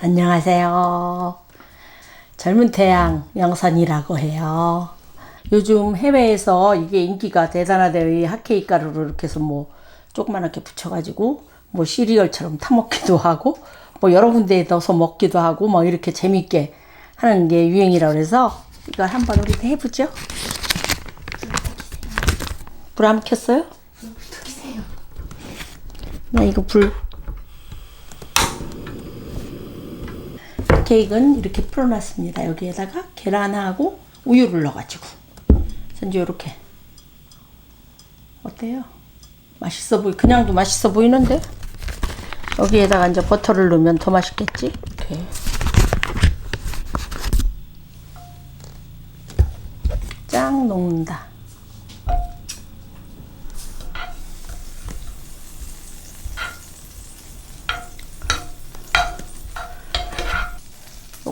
안녕하세요. 젊은 태양 영선이라고 해요. 요즘 해외에서 이게 인기가 대단하대요. 이 핫케이크 가루를 이렇게 해서 뭐 조그만하게 붙여가지고 뭐 시리얼처럼 타먹기도 하고 뭐 여러 군데에 넣어서 먹기도 하고 뭐 이렇게 재밌게 하는 게 유행이라고 그래서 이걸 한번 우리 해보죠. 불 안 켰어요? 나 이거 불 케이크는 이렇게 풀어놨습니다. 여기에다가 계란하고 우유를 넣어가지고 현재 이렇게 어때요? 맛있어 보이. 그냥도 맛있어 보이는데 여기에다가 이제 버터를 넣으면 더 맛있겠지? 이렇게 짱 녹는다.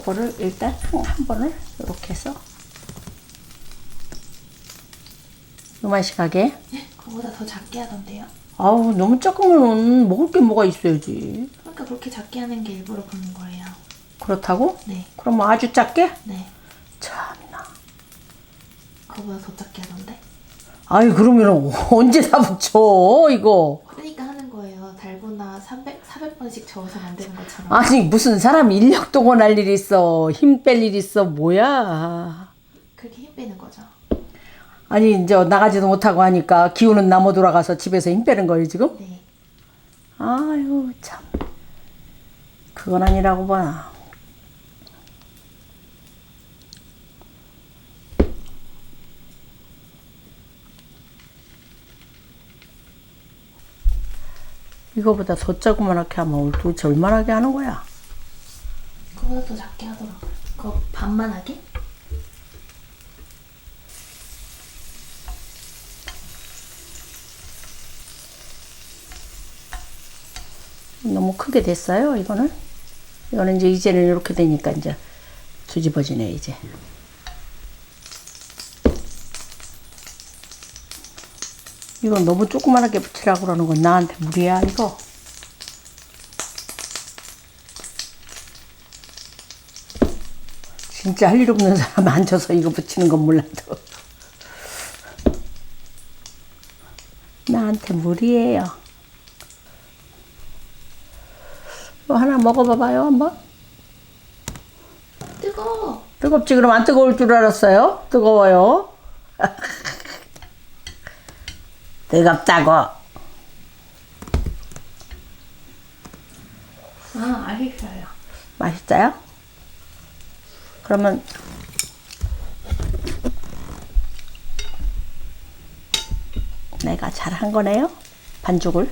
요거를 일단 한, 한 번을 이렇게 해서 요만식하게 그거보다 더 작게 하던데요? 아우 너무 작으면 먹을 게 뭐가 있어야지 그러니까 그렇게 작게 하는 게 일부러 그런 거예요. 그렇다고? 네, 그럼 뭐 아주 작게? 네. 참나 그거보다 더 작게 하던데? 아유 그러면 언제 다 붙여 이거 그러니까 달고나 300, 400번씩 저어서 만드는 것처럼. 아니 무슨 사람 인력 동원할 일 있어 힘 뺄 일 있어 뭐야 그렇게 힘 빼는 거죠. 아니 이제 나가지도 못하고 하니까 기운은 나무 돌아가서 집에서 힘 빼는 거예요 지금? 네. 아유 참 그건 아니라고 봐. 이거보다 더 자그만하게 하면 도대체 얼마나게 하는 거야? 그거보다 더 작게 하더라고요. 그거 반만 하게? 너무 크게 됐어요 이거는 이거는 이제 이제는 이렇게 되니까 이제 뒤집어지네 이제 이건 너무 조그만하게 붙이라고 그러는 건 나한테 무리야 이거. 진짜 할 일 없는 사람 앉아서 이거 붙이는 건 몰라도. 나한테 무리예요. 이거 하나 먹어봐봐요 한번. 뜨거워! 뜨겁지? 그럼 안 뜨거울 줄 알았어요? 뜨거워요 뜨겁다고. 아, 알겠어요. 맛있어요? 그러면 내가 잘 한 거네요? 반죽을?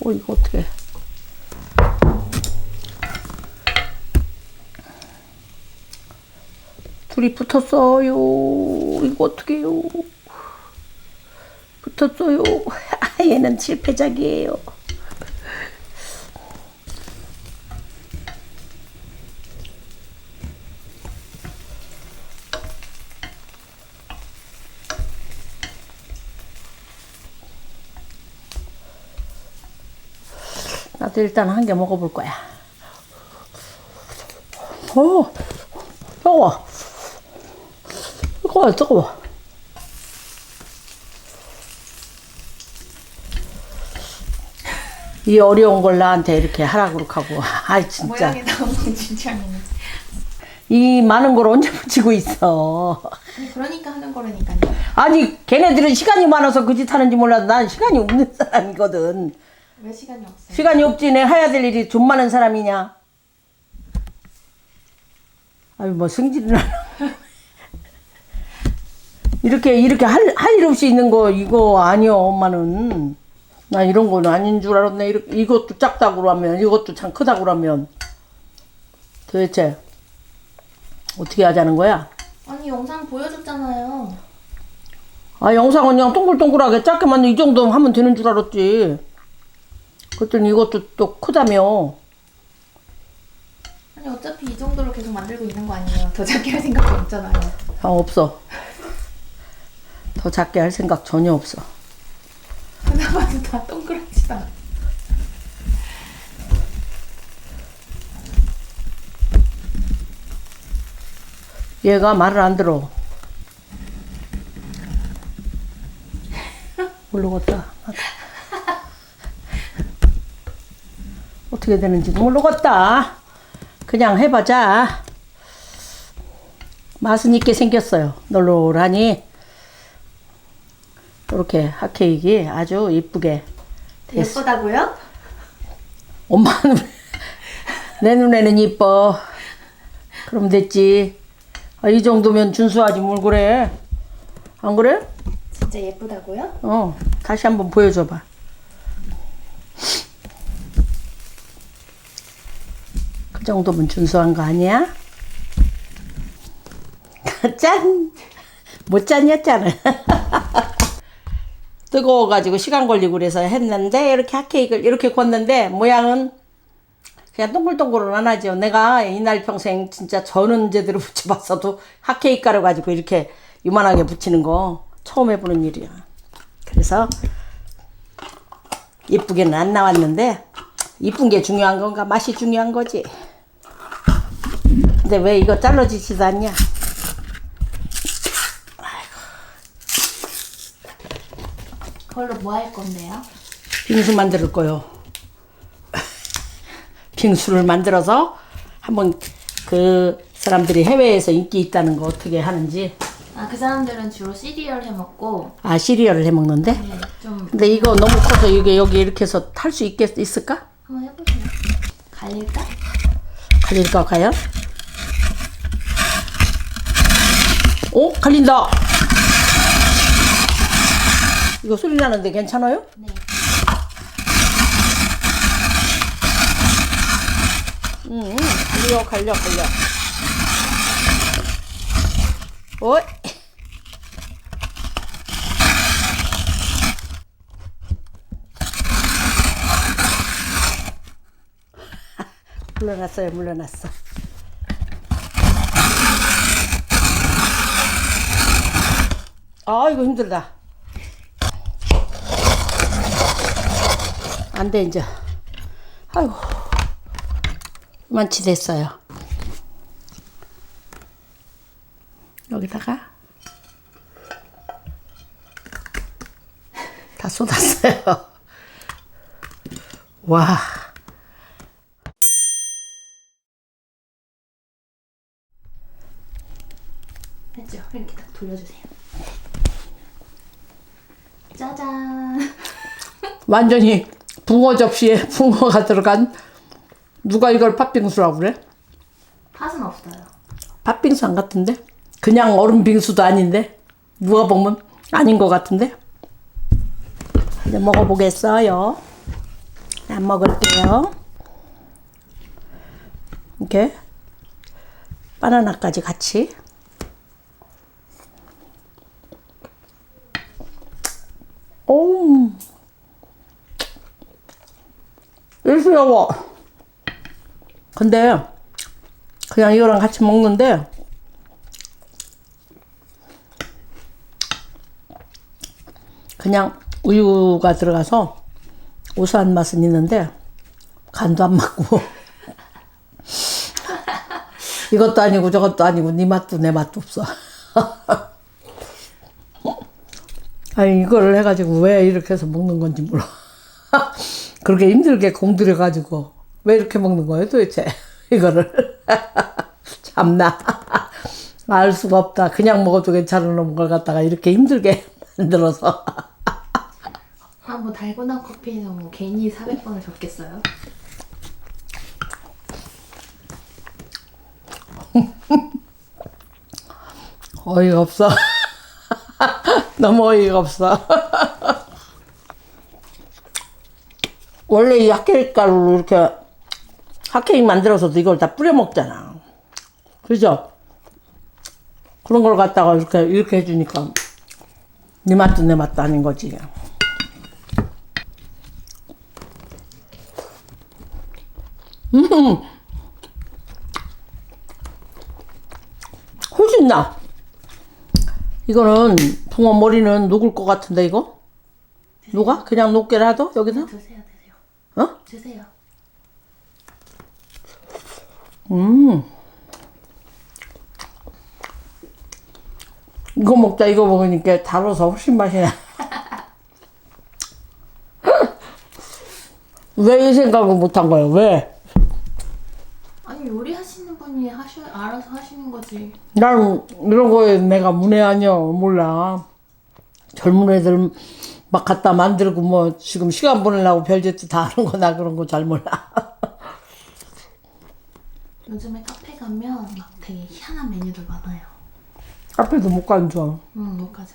오 이거 어떻게 둘이 붙었어요. 이거 어떻게 해요 붙었어요 아, 얘는 실패작이에요 나도 일단 한 개 먹어볼 거야. 어, 뜨거워. 뜨거워, 뜨거워. 이 어려운 걸 나한테 이렇게 하라고 하고. 아 진짜. 모양이 너무 진창이네. 이 많은 걸 언제 붙이고 있어. 아니, 그러니까 하는 거라니까요. 아니, 걔네들은 시간이 많아서 그 짓 하는지 몰라도 난 시간이 없는 사람이거든. 왜 시간이 없어요? 시간이 없지 내 해야 될 일이 좀 많은 사람이냐 아유 뭐 승질은 안 이렇게 이렇게 할 할 일 없이 있는 거 이거 아니요 엄마는 나 이런 거는 아닌 줄 알았네 이렇게 이것도 작다고 그러면 이것도 참 크다고 그러면 도대체 어떻게 하자는 거야 아니, 영상 보여줬잖아요. 아 영상은 그냥 동글동글하게 작게만 이 정도 하면 되는 줄 알았지 그랬더니 이것도 또 크다며 아니, 어차피 이 정도로 계속 만들고 있는 거 아니에요? 더 작게 할 생각도 없잖아요. 아, 없어. 더 작게 할 생각 전혀 없어. 다 동그랗지다. 얘가 말을 안 들어. 모르겠다. 어떻게 되는지도 모르겠다. 그냥 해보자. 맛은 있게 생겼어요. 놀러 오라니. 이렇게 핫케이크 아주 이쁘게 됐어. 예쁘다고요? 엄마는 내 눈에는 이뻐. 그럼 됐지. 아, 이 정도면 준수하지 뭘 그래. 안 그래? 진짜 예쁘다고요? 어. 다시 한번 보여줘봐. 그 정도면 준수한 거 아니야? 짠! 못 짠이었잖아. 뜨거워가지고 시간 걸리고 그래서 했는데 이렇게 핫케이크를 이렇게 굽는데 모양은 그냥 동글동글은 안 하죠. 내가 이날 평생 진짜 저는 제대로 붙여봤어도 핫케이크 가루 가지고 이렇게 요만하게 붙이는 거 처음 해보는 일이야. 그래서 이쁘게는 안 나왔는데 이쁜 게 중요한 건가 맛이 중요한 거지. 근데 왜 이거 잘라지지도 않냐? 그걸로 뭐 할 건데요? 빙수 만들 거요. 빙수를 만들어서 한번 그 사람들이 해외에서 인기 있다는 거 어떻게 하는지 아, 그 사람들은 주로 시리얼 해 먹고 아 시리얼을 해 먹는데 네, 좀 근데 이거 너무 커서 이게 여기 이렇게 해서 탈 수 있겠 있을까? 한번 해보세요. 갈릴까? 갈릴까 과연? 오 갈린다. 이거 소리 나는데 괜찮아요? 네. 응, 갈려, 갈려, 갈려. 오이. 물러났어요, 물러났어. 아, 이거 힘들다. 안 돼, 이제. 아이고. 만치 됐어요. 여기다가 다 쏟았어요. 와. 했죠. 이렇게 딱 돌려주세요. 짜잔. 완전히 붕어 접시에 붕어가 들어간 누가 이걸 팥빙수라고 그래? 팥은 없어요. 팥빙수 안 같은데? 그냥 얼음 빙수도 아닌데? 누가 보면 아닌 것 같은데? 이제 먹어보겠어요. 안 먹을게요. 이렇게 바나나까지 같이. 오, 일시러워. 근데 그냥 이거랑 같이 먹는데 그냥 우유가 들어가서 고소한 맛은 있는데 간도 안 맞고 이것도 아니고 저것도 아니고 네 맛도 내 맛도 없어. 아니 이거를 해가지고 왜 이렇게 해서 먹는 건지 몰라. 그렇게 힘들게 공들여 가지고 왜 이렇게 먹는 거예요 도대체 이거를 참나 알 수가 없다. 그냥 먹어도 괜찮은 걸 갖다가 이렇게 힘들게 만들어서 아, 뭐 달고나 커피에서 뭐 괜히 400번을 적겠어요? 어이가 없어. 너무 어이가 없어. 원래 이 핫케이크 가루로 이렇게 핫케이크 만들어서도 이걸 다 뿌려 먹잖아. 그죠? 그런 걸 갖다가 이렇게, 이렇게 해주니까 네 맛도 내 맛도 아닌 거지. 음! 훨씬 나. 이거는 붕어 머리는 녹을 것 같은데 이거? 녹아? 그냥 녹게라도 여기서? 어? 드세요. 음. 이거 먹자 이거 먹으니까 달아서 훨씬 맛이 나. 왜 이 생각을 못한 거예요? 왜? 아니 요리하시는 분이 하셔 알아서 하시는 거지. 난 이런 거에 내가 문외한이요 몰라. 젊은 애들 막 갖다 만들고 뭐 지금 시간 보내려고 별짓도 다 하는 거 나 그런 거 잘 몰라. 요즘에 카페 가면 막 되게 희한한 메뉴들 많아요. 카페도 못 가는 줄. 알아. 응, 못 가죠.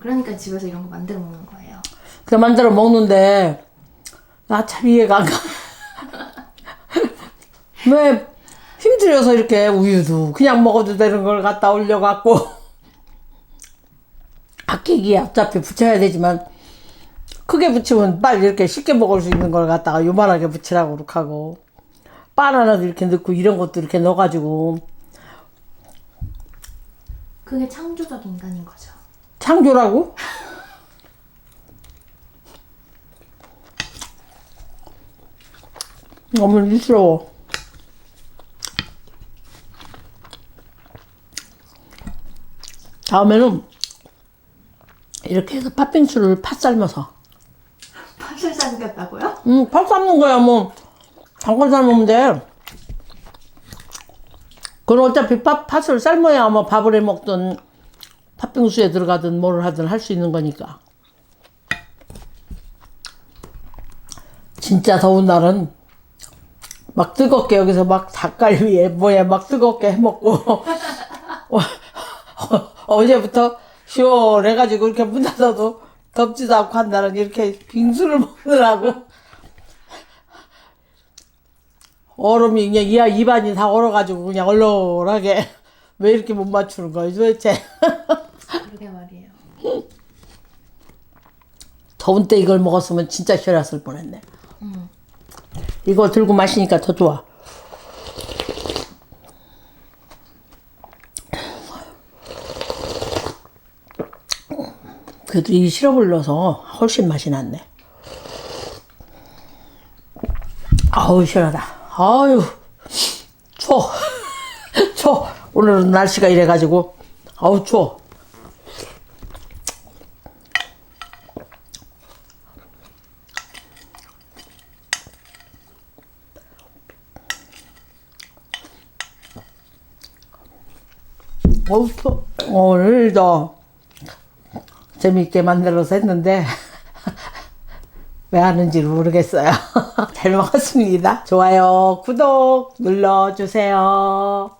그러니까 집에서 이런 거 만들어 먹는 거예요. 그냥 만들어 먹는데 나 참 이해가 안 가. 왜 힘들어서 이렇게 우유도 그냥 먹어도 되는 걸 갖다 올려갖고 아끼기에 어차피 붙여야 되지만 크게 붙이면 빨리 이렇게 쉽게 먹을 수 있는 걸 갖다가 요만하게 붙이라고 그렇게 하고 바나나도 이렇게 넣고 이런 것도 이렇게 넣어가지고 그게 창조적 인간인 거죠. 창조라고? 너무 일스러워. 다음에는 이렇게 해서 팥빙수를 팥 삶아서 팥을 삶겼다고요? 음, 팥 삶는 거야 뭐. 잠깐 삶으면 돼. 그건 어차피 팥, 팥을 삶아야 뭐 밥을 해 먹든 팥빙수에 들어가든 뭐를 하든 할 수 있는 거니까. 진짜 더운 날은 막 뜨겁게 여기서 막 닭갈비에 뭐야 막 뜨겁게 해 먹고. 어제부터 시원해가지고 이렇게 문 닫아도 덥지도 않고 한 날은 이렇게 빙수를 먹느라고. 얼음이 그냥 이야 입안이 다 얼어가지고 그냥 얼얼하게 왜 이렇게 못 맞추는 거야 도대체? 그러게 말이에요. 더운 때 이걸 먹었으면 진짜 시원했을 뻔했네. 이거 들고 마시니까 더 좋아 그래도 이 시럽을 넣어서 훨씬 맛이 났네. 아우 시원하다. 아유 추워. 추워. 오늘은 날씨가 이래가지고. 아우 추워. 어우 추워. 오늘도 재밌게 만들어서 했는데 왜 하는지 모르겠어요. 잘 먹었습니다. 좋아요 구독 눌러주세요